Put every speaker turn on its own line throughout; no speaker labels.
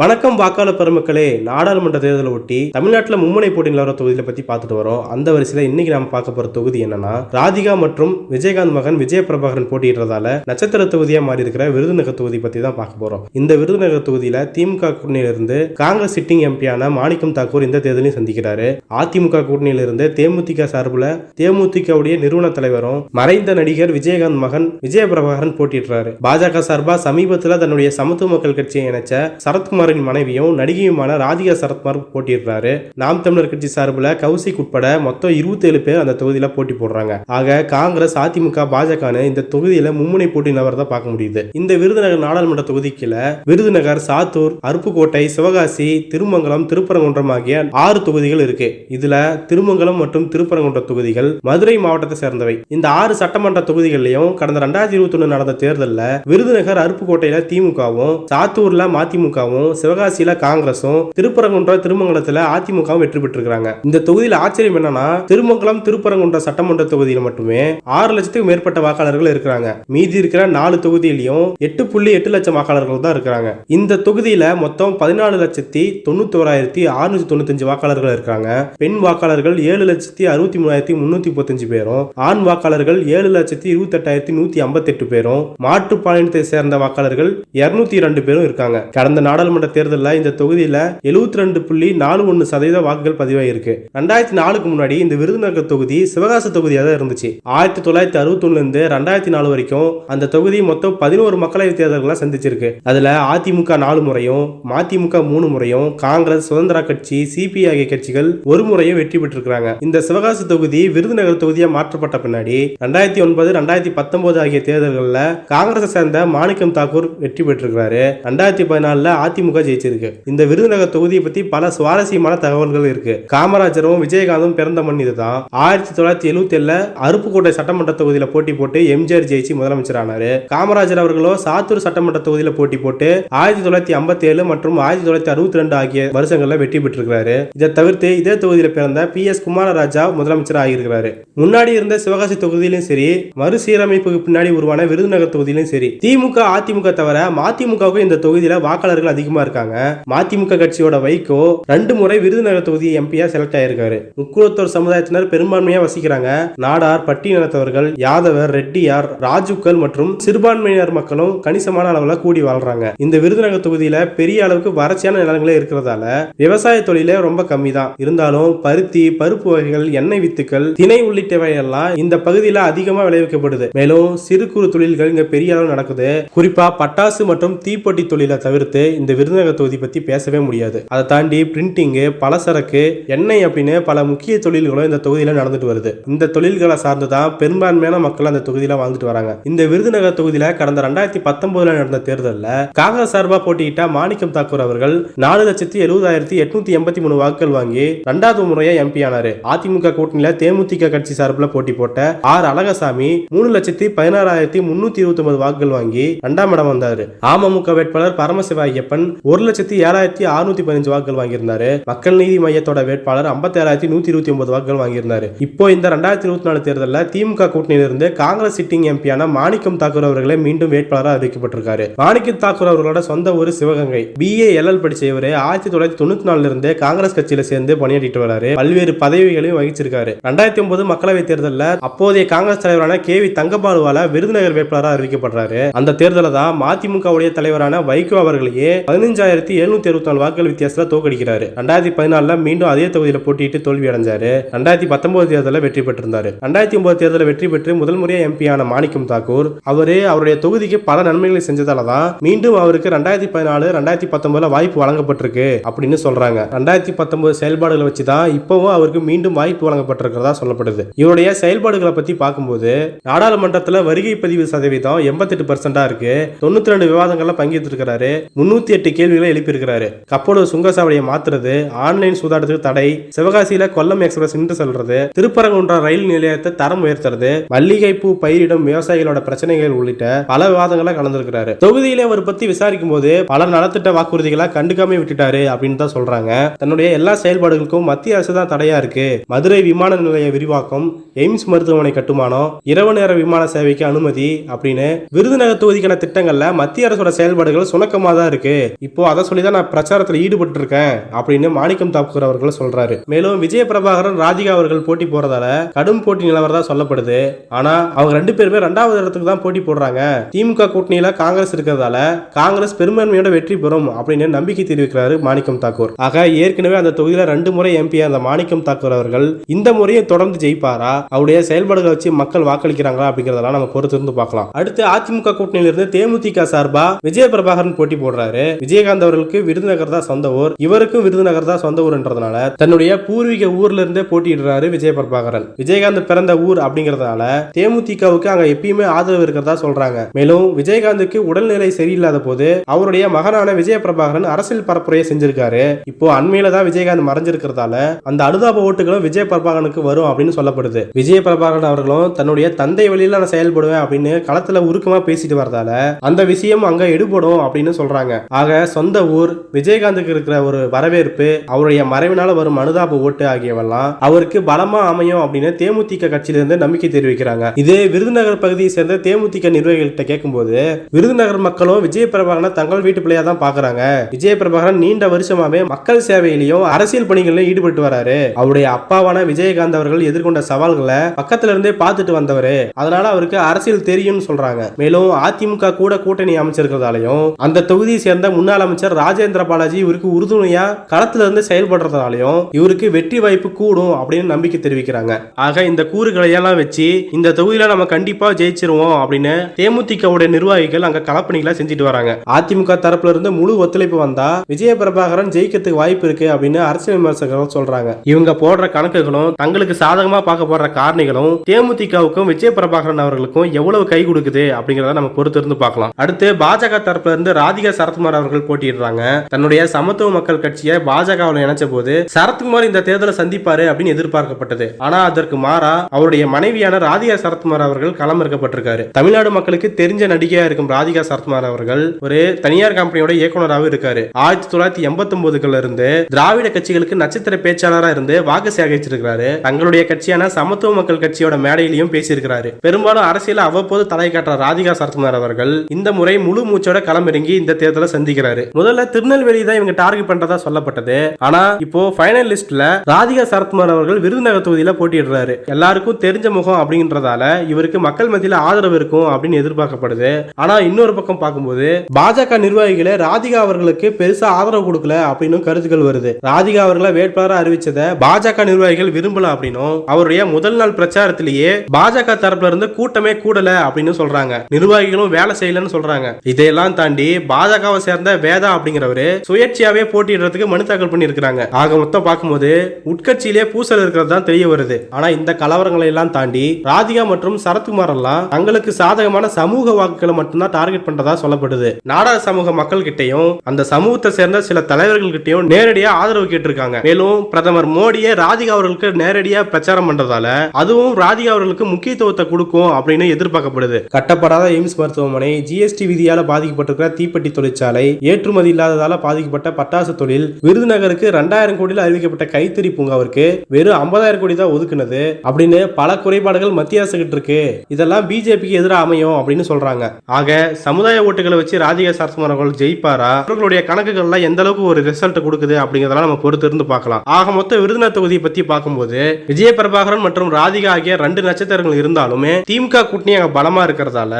வணக்கம் வாக்காளர் பெருமக்களே. நாடாளுமன்ற தேர்தலை ஒட்டி தமிழ்நாட்டில் மும்முனை போட்டி நிலவர தொகுதியில பத்தி பார்த்துட்டு வரோம். அந்த வரிசையில இன்னைக்கு நாம பார்க்க போற தொகுதி என்னன்னா ராதிகா மற்றும் விஜயகாந்த் மகன் விஜய பிரபாகரன் போட்டியிடுறதால நட்சத்திர தொகுதியா மாறி இருக்கிற விருதுநகர் தொகுதி பத்தி தான் பார்க்க போறோம். இந்த விருதுநகர் தொகுதியில திமுக கூட்டணியிலிருந்து காங்கிரஸ் சிட்டிங் எம்பியான மாணிக்கம் தாக்கூர் இந்த தேர்தலையும் சந்திக்கிறாரு. அதிமுக கூட்டணியிலிருந்து தேமுதிக சார்பில் தேமுதிகவுடைய நிறுவன தலைவரும் மறைந்த நடிகர் விஜயகாந்த் மகன் விஜய பிரபாகரன் போட்டியிடுறாரு. பாஜக சார்பா சமீபத்தில் தன்னுடைய சமத்துவ மக்கள் கட்சியை இணைச்ச சரத்குமார் சரத்குமாரின் மனைவியும் நடிகையுமான ராதிகா சரத்குமார் போட்டியிடுறாரு. நாம் தமிழர் கட்சி சார்பில் கௌசிக் உட்பட மொத்தம் 27 பேர் அந்த தொகுதியில் போட்டி போடுறாங்க. ஆக காங்கிரஸ் அதிமுக பாஜகன்னு இந்த தொகுதியில் மும்முனை போட்டி தான் பார்க்க முடியுது. இந்த விருதுநகர் நாடாளுமன்ற தொகுதிக்குல விருதுநகர் சாத்தூர் அருப்புக்கோட்டை சிவகாசி திருமங்கலம் திருப்பரங்குன்றம் ஆகிய ஆறு தொகுதிகள் இருக்கு. இதுல திருமங்கலம் மற்றும் திருப்பரங்குன்றம் தொகுதிகள் மதுரை மாவட்டத்தை சேர்ந்தவை. இந்த ஆறு சட்டமன்ற தொகுதிகளிலையும் கடந்த ரெண்டாயிரத்தி இருபத்தி ஒன்று நடந்த தேர்தலில் விருதுநகர் அருப்புக்கோட்டையில திமுகவும் சாத்தூர்ல மதிமுகவும் சிவகாசியில காங்கிரஸும் திருப்பரங்குன்றம் திருமங்கலத்துல அதிமுகவும் வெற்றி பெற்றிருக்காங்க இந்த தொகுதியில் ஆச்சரியம் என்னன்னா திருமங்கலம் திருப்பரங்குன்றம் சட்டமன்ற தொகுதியில மட்டுமே ஆறு லட்சத்துக்கு மேற்பட்ட வாக்காளர்கள் இருக்கிறாங்க. மீதி இருக்கிற நாலு தொகுதியிலையும் எட்டு புள்ளி எட்டு லட்சம் வாக்காளர்கள் தான் இருக்கிறாங்க. இந்த தொகுதியில மொத்தம் பதினாலு லட்சத்தி தொண்ணூத்தி ஓராயிரத்தி அறுநூத்தி தொண்ணூத்தஞ்சு வாக்காளர்கள் இருக்காங்க பெண் வாக்காளர்கள் ஏழு லட்சத்தி அறுபத்தி மூணாயிரத்தி முன்னூத்தி முப்பத்தஞ்சு பேரும் ஆண் வாக்காளர்கள் ஏழு லட்சத்தி இருபத்தி எட்டாயிரத்தி நூத்தி ஐம்பத்தெட்டு பேரும் மாற்றுப்பாளையத்தை சேர்ந்த வாக்காளர்கள் இருநூத்தி இரண்டு பேரும் இருக்காங்க. கடந்த நாடாளுமன்ற தேர்தலில் இந்த தொகுதியில் எழுபத்தி ரெண்டு புள்ளி நாலு ஒன்று சதவீத வாக்குகள் பதிவாயிருக்கு. ரெண்டாயிரத்தி நாலுக்கு முன்னாடி இந்த விருதுநகர் தொகுதி சிவகாச தொகுதியாக தான் இருந்துச்சு. ஆயிரத்தி தொள்ளாயிரத்தி அறுபத்தொன்னுல இருந்து ரெண்டாயிரத்தி நாலு வரைக்கும் அந்த தொகுதி மொத்தம் பதினோரு மக்களவைத் தேர்தல்களை சந்திச்சிருக்கு. அதில் அதிமுக நாலு முறையும் மதிமுக மூணு முறையும் காங்கிரஸ் சுதந்திர கட்சி சிபிஐ ஆகிய கட்சிகள் ஒரு முறையும் வெற்றி பெற்றிருக்கிறாங்க. இந்த சிவகாசி தொகுதி விருதுநகர் தொகுதியாக மாற்றப்பட்ட பின்னாடி ரெண்டாயிரத்தி ஒன்பது ரெண்டாயிரத்தி பத்தொன்பது ஆகிய தேர்தல்களில் காங்கிரஸை சேர்ந்த மாணிக்கம் தாக்கூர் வெற்றி பெற்றிருக்கிறாரு. ரெண்டாயிரத்தி பதினாலில் அதிமுக ஜெயிச்சிருக்கு. இந்த விருதுநகர் தொகுதியை பத்தி பல சுவாரஸ்யமான தகவல்கள் இருக்கு. காமராஜரும் விஜயகாந்தும் பிறந்த மண் இதுதான். ஆயிரத்தி தொள்ளாயிரத்தி எழுபத்தி ஏழுல அருப்புக்கோட்டை சட்டமன்ற தொகுதியில போட்டி போட்டு எம்ஜிஆர் ஜெயிச்சு முதலமைச்சர் ஆனாரு. காமராஜர் அவர்களோ சாத்தூர் சட்டமன்ற தொகுதியில போட்டி போட்டு ஆயிரத்தி தொள்ளாயிரத்தி ஐம்பத்தி ஏழு மற்றும் ஆயிரத்தி தொள்ளாயிரத்தி அறுபத்தி ரெண்டு ஆகிய வருஷங்கள்ல வெற்றி பெற்றிருக்கிறாரு. இதை தவிர்த்து இதே தொகுதியில பிறந்த பி எஸ் குமாரராஜா முதலமைச்சர் ஆகியிருக்கிறாரு. முன்னாடி இருந்த சிவகாசி தொகுதியிலும் சரி மறுசீரமைப்புக்கு பின்னாடி உருவான விருதுநகர் தொகுதியிலும் சரி திமுக அதிமுக தவிர மதிமுகவுக்கு இந்த தொகுதியில வாக்காளர்கள் அதிகமா இருக்காங்க. மதிமுக கட்சியோட வைகோ ரெண்டு முறை விருதுநகர் தொகுதி எம்பியா செலக்ட் ஆயிருக்காரு. முக்குளத்தோர் சமுதாயத்தினர் பெரும்பான்மையா வசிக்கிறாங்க. நாடார் பட்டியலத்தவர்கள் யாதவர் ரெட்டியார் ராஜுக்கள் மற்றும் சிறுபான்மையினர் மக்களும் கணிசமான அளவுல கூடி வாழ்றாங்க. இந்த விருதுநகர் தொகுதியில பெரிய அளவுக்கு வறட்சியான நிலங்களே இருக்கிறதால விவசாய தொழிலே ரொம்ப கம்மி தான் இருந்தாலும் பருத்தி பருப்பு வகைகள் எண்ணெய் வித்துக்கள் திணை உள்ளிட்டவை எல்லாம் இந்த பகுதியில அதிகமா விளைவிக்கப்படுது. மேலும் சிறு குறு தொழில்கள் இங்க பெரிய அளவு நடக்குது. குறிப்பா பட்டாசு மற்றும் தீப்பொட்டி தொழிலை தவிர்த்து இந்த விருது விருதுநகர் தொகுதி பத்தி பேசவே முடியாது. அதை தாண்டி பிரிண்டிங்கு பலசரக்கு எண்ணெய் அப்படின்னு பல முக்கிய தொழில்களும் இந்த தொகுதியில நடந்துட்டு வருது. இந்த தொழில்களை சார்ந்து தான் பெரும்பான்மையான மக்கள் அந்த தொகுதியில வாழ்ந்துட்டு வராங்க. இந்த விருதுநகர் தொகுதியில கடந்த ரெண்டாயிரத்தி பத்தொன்பதுல நடந்த தேர்தலில் காங்கிரஸ் சார்பா போட்டியிட்ட மாணிக்கம் தாக்கூர் அவர்கள் நாலு லட்சத்தி எழுபதாயிரத்தி எட்நூத்தி எண்பத்தி மூணு வாக்குகள் வாங்கி ரெண்டாவது முறையா எம்பி ஆனாரு. அதிமுக கூட்டணியில தேமுதிக கட்சி சார்பில் போட்டி போட்ட ஆர். அழகசாமி மூணு லட்சத்தி பதினாறாயிரத்தி முன்னூத்தி இருபத்தி ஒன்பது வாக்குகள் வாங்கி ரெண்டாம் இடம் வந்தாரு. அமமுக வேட்பாளர் பரமசிவ ஐயப்பன் ஒரு லட்சத்தி ஏழாயிரத்தி அறுநூத்தி பதினஞ்சு வாக்குகள் வாங்கியிருந்தாரு. மக்கள் நீதி மையத்தோட வேட்பாளர் ஐம்பத்தி ஏழாயிரத்தி நூத்தி இருபத்தி ஒன்பது வாக்குகள் வாங்கியிருந்தாரு. இப்போ இந்த ரெண்டாயிரத்தி இருபத்தி நாலு தேர்தலில் திமுக கூட்டணியிலிருந்து காங்கிரஸ் சிட்டிங் எம்பியான மாணிக்கம் தாக்கூர் அவர்களே மீண்டும் வேட்பாளராக அறிவிக்கப்பட்டிருக்காரு. மாணிக்கம் தாக்கூர் அவர்களோட சொந்த ஊர் சிவகங்கை. பிஏ எல்எல் படிச்ச இவரு ஆயிரத்தி தொள்ளாயிரத்தி தொண்ணூத்தி நாலுல இருந்து காங்கிரஸ் கட்சியில சேர்ந்து பணியாற்றிட்டு வராரு. பல்வேறு பதவிகளையும் வகிச்சிருக்காரு. ரெண்டாயிரத்தி ஒன்பது மக்களவை தேர்தலில் அப்போதைய காங்கிரஸ் தலைவரான கே வி தங்கபாலுவால விருதுநகர் வேட்பாளராக அறிவிக்கப்படுறாரு. அந்த தேர்தலில் தான் மதிமுகவுடைய தலைவரான வைகோ அவர்களையே பதினஞ்சாயிரத்தி எழுநூத்தி அறுபத்தி நாலு வாக்குகள் வித்தியாசத்தில் தோக்கடிக்கிறாரு. ரெண்டாயிரத்தி பதினாலுல மீண்டும் அதே தொகுதியில் போட்டியிட்டு தோல்வி அடைஞ்சாரு. ரெண்டாயிரத்தி பத்தொன்பது தேர்தலில் வெற்றி பெற்றிருந்தார். ரெண்டாயிரத்தி ஒன்பது தேர்தலில் வெற்றி பெற்று முதல் முறையாக எம்பியான மாணிக்கம் தாக்கூர் அவர் அவருடைய தொகுதிக்கு பல நன்மைகளை செஞ்சதால தான் மீண்டும் அவருக்கு ரெண்டாயிரத்தி பதினாலு ரெண்டாயிரத்தி பத்தொன்பதுல வாய்ப்பு வழங்கப்பட்டிருக்கு அப்படின்னு சொல்றாங்க. ரெண்டாயிரத்தி பத்தொன்பது செயல்பாடுகளை வச்சு தான் இப்பவும் அவருக்கு மீண்டும் வாய்ப்பு வழங்கப்பட்டிருக்கிறதா சொல்லப்படுது. இவருடைய செயல்பாடுகளை பத்தி பார்க்கும்போது நாடாளுமன்றத்தில் வருகை பதிவு சதவீதம் எண்பத்தெட்டு பர்சன்டா இருக்கு. தொண்ணூத்தி ரெண்டு விவாதங்கள்ல பங்கேற்றிருக்கிறாரு. முன்னூத்தி எட்டு கேள்விகளை எழுப்பியிருக்கிறாரு. கப்பலூர் சுங்கசாவடியை மாத்துறது ஆன்லைன் சூதாட்டத்துக்கு தடை சிவகாசியில கொல்லம் எக்ஸ்பிரஸ் நின்று செல்றது திருப்பரங்குன்றம் ரயில் நிலையத்தை தரம் உயர்த்துறது மல்லிகைப்பூ பயிரிடும் விவசாயிகளோட பிரச்சனைகள் உள்ளிட்ட பல விவாதங்களை கலந்துருக்கிறாரு. தொகுதியில அவர் பத்தி விசாரிக்கும் போது பல நலத்திட்ட வாக்குறுதிகளை கண்டுக்காம விட்டுட்டாரு அப்படின்னு தான் சொல்றாங்க. தன்னுடைய எல்லா செயல்பாடுகளுக்கும் மத்திய அரசு தான் தடையா இருக்கு. மதுரை விமான நிலைய விரிவாக்கம் எய்ம்ஸ் மருத்துவமனை கட்டுமானம் இரவு நேர விமான சேவைக்கு அனுமதி அப்படின்னு விருதுநகர் தொகுதிக்கான திட்டங்கள்ல மத்திய அரசோட செயல்பாடுகள் சுணக்கமா தான் இருக்கு. இப்போ அதை சொல்லி தான் நான் பிரச்சாரத்தில் ஈடுபட்டு இருக்கேன் அப்படின்னு மாணிக்கம் தாக்கூர் அவர்கள் சொல்றாரு. மேலும் விஜய பிரபாகரன் ராதிகா அவர்கள் போட்டி போறதால கடும் போட்டி நிலவரதா சொல்லப்படுது. ஆனா அவங்க ரெண்டு பேருமே ரெண்டாவது இடத்துக்கு தான் போட்டி போடுறாங்க. திமுக கூட்டணியில காங்கிரஸ் இருக்கிறதால காங்கிரஸ் பெரும்பான்மையோட வெற்றி பெறும் அப்படின்னு நம்பிக்கை தெரிவிக்கிறாரு மாணிக்கம் தாக்கூர். ஆக ஏற்கனவே அந்த தொகுதியில ரெண்டு முறை எம்பி அந்த மாணிக்கம் தாக்கூர் அவர்கள் இந்த முறையும் தொடர்ந்து ஜெயிப்பாரா? அவருடைய செயல்பாடுகளை வச்சு மக்கள் வாக்களிக்கிறாங்களா அப்படிங்கறதெல்லாம் நம்ம பொறுத்து இருந்து பார்க்கலாம். அடுத்து அதிமுக கூட்டணியிலிருந்து தேமுதிக சார்பா விஜய பிரபாகரன் போட்டி போடுறாரு. விஜயகாந்த் அவர்களுக்கு விருதுநகர் தான் சொந்த ஊர் இவருக்கும் விருதுநகர் தான் சொந்த ஊர்ன்றதுனால தன்னுடைய பூர்வீக ஊர்ல இருந்தே போட்டியிடுறாரு விஜய பிரபாகரன். விஜயகாந்த் பிறந்த ஊர் அப்படிங்கறதுனால தேமுதிகவுக்கு அங்க எப்பயுமே ஆதரவு இருக்கிறதா சொல்றாங்க. மேலும் விஜயகாந்துக்கு உடல்நிலை சரியில்லாத போது அவருடைய மகனான விஜய பிரபாகரன் அரசியல் பரப்புரையை செஞ்சிருக்காரு. இப்போ அண்மையில தான் விஜயகாந்த் மறைஞ்சிருக்கிறதால அந்த அனுதாப ஓட்டுகளும் விஜய பிரபாகரனுக்கு வரும் அப்படின்னு சொல்லப்படுது. விஜய பிரபாகரன் அவர்களும் தன்னுடைய தந்தை வழியில நான் செயல்படுவேன் அப்படின்னு களத்துல உருக்கமா பேசிட்டு வரதால அந்த விஷயம் அங்க எடுபடும் அப்படின்னு சொல்றாங்க. ஆக சொந்த ஊர் விஜயகாந்துக்கு இருக்கிற ஒரு வரவேற்பு அவருடைய மறைவினால வரும் அனுதாப ஓட்டு ஆகியவெல்லாம் அவருக்கு பலமா அமையும் அப்படின்னு தேமுதிக கட்சியிலிருந்து நம்பிக்கை தெரிவிக்கிறாங்க. இதே விருதுநகர் பகுதியை சேர்ந்த தேமுதிக நிர்வாகிகள்கிட்ட கேட்கும்போது விருதுநகர் மக்களும் விஜய பிரபாகரனை தங்கள் வீட்டு பிள்ளையா தான் பாக்குறாங்க. விஜய பிரபாகரன் நீண்ட வருஷமாவே மக்கள் சேவையிலையும் அரசியல் பணிகளிலும் ஈடுபட்டு வராரு. அவருடைய அப்பாவான விஜயகாந்த் அவர்கள் எதிர்கொண்ட சவால்களை பக்கத்துல இருந்தே பார்த்துட்டு வந்தவர். அதனால அவருக்கு அரசியல் தெரியும்னு சொல்றாங்க. மேலும் அதிமுக கூட கூட்டணி அமைச்சிருக்கிறதாலையும் அந்த தொகுதியை சேர்ந்த முன்னாள் அமைச்சர் ராஜேந்திர பாலாஜி இவருக்கு உறுதுணையா களத்துல இருந்து செயல்படுறதாலையும் இவருக்கு வெற்றி வாய்ப்பு கூடும் அப்படின்னு நம்பிக்கை தெரிவிக்கிறாங்க. ஆக இந்த கூறுகளை எல்லாம் வச்சு இந்த தொகுதியில நம்ம கண்டிப்பா ஜெயிச்சிருவோம் அப்படின்னு தேமுதிகவுடைய நிர்வாகிகள் அங்க களப்பணிகளை செஞ்சுட்டு வராங்க. அதிமுக தரப்புல இருந்து முழு ஒத்துழைப்பு வந்தா விஜய பிரபாகரன் ஜெயிக்கிறதுக்கு வாய்ப்பு இருக்கு அப்படின்னு அரசியல் விமர்சகர்கள் சொல்றாங்க. இவங்க போடுற கணக்குகளும் தங்களுக்கு சாதகமா பார்க்க போற காரணிகளும் தேமுதிகவுக்கும் விஜய பிரபாகரன் அவர்களுக்கும் எவ்வளவு கை கொடுக்குது அப்படிங்கறத நம்ம பொறுத்து இருந்து பார்க்கலாம். அடுத்து பாஜக தரப்புல இருந்து ராதிகா சரத்குமார் அவர்கள் போட்டியிடுறாங்க. தன்னுடைய சமத்துவ மக்கள் கட்சியை பாஜகவில் இணைச்ச போது சரத்குமார் இந்த தேர்தலை சந்திப்பாரு அப்படின்னு எதிர்பார்க்கப்பட்டது. ஆனா அதற்கு மாறா அவருடைய மனைவியான ராதிகா சரத்குமார் அவர்கள் களமிறக்கப்பட்டிருக்காரு. தமிழ்நாடு மக்களுக்கு தெரிஞ்ச நடிகையா இருக்கும் ராதிகா சரத்குமார் அவர்கள் ஒரு தனியார் கம்பெனியோட இயக்குனராகவும் இருக்காரு. ஆயிரத்தி தொள்ளாயிரத்தி எண்பத்தி ஒன்பதுல இருந்து திராவிட கட்சிகளுக்கு நட்சத்திர பேச்சாளரா இருந்து வாக்கு சேகரிச்சிருக்கிறாரு. தங்களுடைய கட்சியான சமத்துவ மக்கள் கட்சியோட மேடையிலையும் பேசியிருக்கிறாரு. பெரும்பாலும் அரசியல அவ்வப்போது தலை காட்டுற ராதிகா சரத்குமார் அவர்கள் இந்த முறை முழு மூச்சோட களமிறங்கி இந்த தேர்தலை சந்திக்கிறார். முதல்ல திருநெல்வேலி தான் இவங்க டார்கெட் பண்றதா சொல்லப்பட்டது. ஆனா இப்போ ஃபைனல் லிஸ்ட்ல ராதிகா சரத்குமார் அவர்கள் விருதுநகர் தொகுதியில போட்டியிடுறாரு. எல்லாருக்கும் தெரிஞ்ச முகம் அப்படின்றதால இவருக்கு மக்கள் மத்தியில ஆதரவு இருக்கும் அப்படின்னு எதிர்பார்க்கப்படுது. ஆனா இன்னொரு பக்கம் பார்க்கும்போது பாஜக நிர்வாகிகளே ராதிகா அவர்களுக்கு பெருசா ஆதரவு கொடுக்கல அப்படின்னு கருத்துக்கள் வருது. ராதிகா அவர்களை வேட்பாளராக அறிவிச்சதை பாஜக நிர்வாகிகள் விரும்பல அப்படின்னும் அவருடைய முதல் நாள் பிரச்சாரத்திலேயே பாஜக தரப்புல இருந்து கூட்டமே கூடல அப்படின்னு சொல்றாங்க. நிர்வாகிகளும் வேலை செய்யலன்னு சொல்றாங்க. இதையெல்லாம் தாண்டி பாஜகவை சேர்ந்த வேதா அப்படிங்கிறவரு சுயேட்சையாவே போட்டியிடுறதுக்கு மனு தாக்கல் பண்ணியிருக்கிறாங்க. ஆக மொத்தம் பார்க்கும்போது உட்கட்சியிலே பூசல் இருக்கிறது தான் தெரிய வருது. ஆனா இந்த கலவரங்களை எல்லாம் தாண்டி ராதிகா மற்றும் சரத்குமார் எல்லாம் தங்களுக்கு சாதகமான சமூக வாக்குகளை மட்டும்தான் டார்கெட் பண்றதா சொல்லப்படுது. நாடக சமூக மக்கள் கிட்டையும் அந்த சமூகத்தை சேர்ந்த சில தலைவர்கள் கிட்டையும் நேரடியா ஆதரவு கேட்டிருக்காங்க. மேலும் பிரதமர் மோடியே ராதிகா அவர்களுக்கு நேரடியா பிரச்சாரம் பண்றதால அதுவும் ராதிகா அவர்களுக்கு முக்கியத்துவத்தை கொடுக்கும் அப்படின்னு எதிர்பார்க்கப்படுது. கட்டப்படாத எய்ம்ஸ் மருத்துவமனை ஜிஎஸ்டி விதியால பாதிக்கப்பட்டிருக்கிற தீப்பெட்டி தொழிற்சாலை ஏற்றுமதி இல்லாததால பாதிக்கப்பட்ட பட்டாசு தொழில். விருதுநகருக்கு ரெண்டாயிரம் கோடியில் அறிவிக்கப்பட்ட கைத்தறி பூங்காவிற்கு வெறும் ஐம்பதாயிரம் கோடி தான் ஒதுக்குனது. அப்படின்னு பல குறைபாடுகள் மத்திய அரசு கிட்ட இருக்கு. இதெல்லாம் பிஜேபிக்கு எதிராக அமையும் அப்படின்னு சொல்றாங்க. ஆக சமுதாய ஓட்டுகளை வச்சு ராதிகா சரத்குமார் அவர்கள் ஜெயிப்பாரா? அவர்களுடைய கணக்குகள்லாம் எந்த அளவுக்கு ஒரு ரிசல்ட் கொடுக்குது அப்படிங்கிறதெல்லாம் நம்ம பொறுத்து இருந்து பார்க்கலாம். ஆக மொத்த விருதுநகர் தொகுதியை பத்தி பார்க்கும்போது விஜய பிரபாகரன் மற்றும் ராதிகா ஆகிய ரெண்டு நட்சத்திரங்கள் இருந்தாலுமே திமுக கூட்டணி அங்க பலமா இருக்கிறதால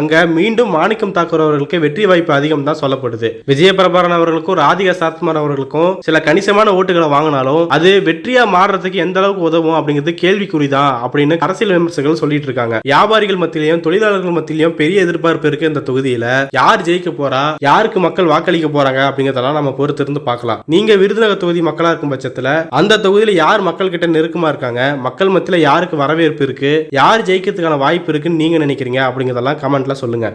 அங்க மீண்டும் மாணிக்கம் தாக்கூர் அவர்களுக்கு வெற்றி வாய்ப்பு அதிகம் தான் சொல்லப்படுது. விஜய பிரபாகரன் அவர்களுக்கும் ராதிகா சரத்குமார் அவர்களுக்கும் சில கணிசமான ஓட்டுகளை வாங்கினாலும் அது வெற்றியா மாறுறதுக்கு எந்த அளவுக்கு உதவும் அப்படிங்கிறது கேள்விக்குறிதான் அப்படின்னு அரசியல் விமர்சகர்கள் சொல்லிட்டு இருக்காங்க. வியாபாரிகள் மத்தியிலையும் தொழிலாளர்கள் மத்தியிலையும் பெரிய எதிர்பார்ப்பு இருக்கு இந்த தொகுதியில. யார் ஜெயிக்க போறா? யாருக்கு மக்கள் வாக்களிக்க போறாங்க அப்படிங்கறதெல்லாம் நம்ம பொறுத்து இருந்து பார்க்கலாம். நீங்க விருதுநகர் தொகுதி மக்களா இருக்கும் பட்சத்துல அந்த தொகுதியில யார் மக்கள் கிட்ட நெருக்கமா இருக்காங்க? மக்கள் மத்தியில யாருக்கு வரவேற்பு இருக்கு? யார் ஜெயிக்கிறதுக்கான வாய்ப்பு இருக்குன்னு நீங்க நினைக்கிறீங்க அப்படிங்கறதெல்லாம் கமெண்ட்ல சொல்லுங்க.